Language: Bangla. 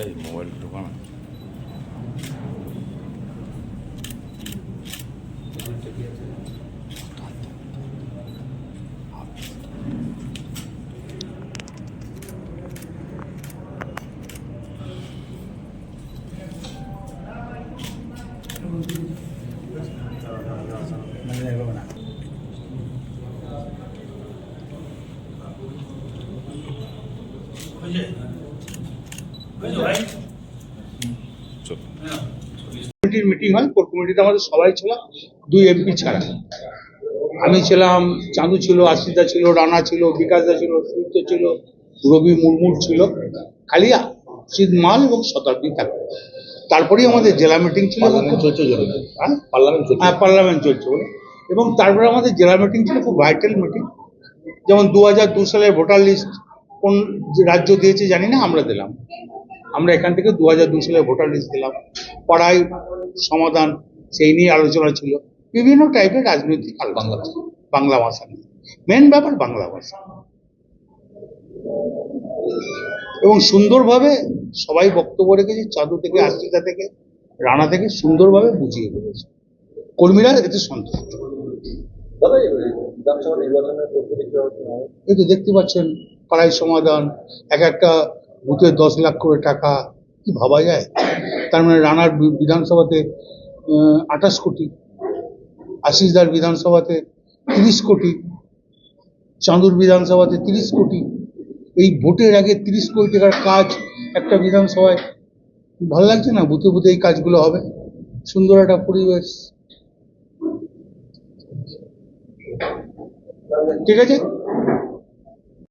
এই মোবাইল ঢোকানো চল কমিটির মিটিং হয় কোর কমিটিতে আমাদের সবাই ছিল দুই এমপি ছাড়া। আমি ছিলাম চাঁদু ছিল আশিদা ছিল রানা ছিল বিকাশদা ছিল সুইত ছিল রবি মুর্মুর ছিল। খালি মাল এবং শতাব্দী থাকবে তারপরেই আমাদের জেলা মিটিং ছিল। পার্লামেন্ট চলছে হ্যাঁ? পার্লামেন্ট চলছে। হ্যাঁ পার্লামেন্ট চলছে বলে। এবং তারপরে আমাদের জেলা মিটিং ছিল খুব ভাইটাল মিটিং যেমন দু হাজার দু সালের ভোটার লিস্ট কোন রাজ্য দিয়েছে জানি না আমরা দিলাম। আমরা এখান থেকে দু হাজার দু সালের ভোটার লিস্ট দিলাম। পড়াই সমাধান সেই নিয়ে আলোচনা ছিল। বিভিন্ন টাইপের রাজনৈতিক আলোচনা। ছিল। বাংলা ভাষা নিয়ে। মেন ব্যাপার বাংলা ভাষা। এবং সুন্দরভাবে সবাই বক্তব্য রেখেছে চাঁদু থেকে আশ্রিতা থেকে রানা থেকে সুন্দরভাবে বুঝিয়ে বলেছে কর্মীরা এতে সন্তুষ্ট? এই তো দেখতে পাচ্ছেন পাড়াই সমাধান এক একটা বুথে দশ লাখ করে টাকা কি ভাবা যায়? তার মানে রানার বিধানসভাতে আঠাশ কোটি, আশিসদার বিধানসভাতে তিরিশ কোটি, চাঁদুর বিধানসভাতে তিরিশ কোটি, এই ভোটের আগে তিরিশ কোটি টাকার কাজ একটা বিধানসভায় ভালো লাগছে না? বুথে বুথে এই কাজগুলো হবে। সুন্দর একটা পরিবেশ। ঠিক আছে?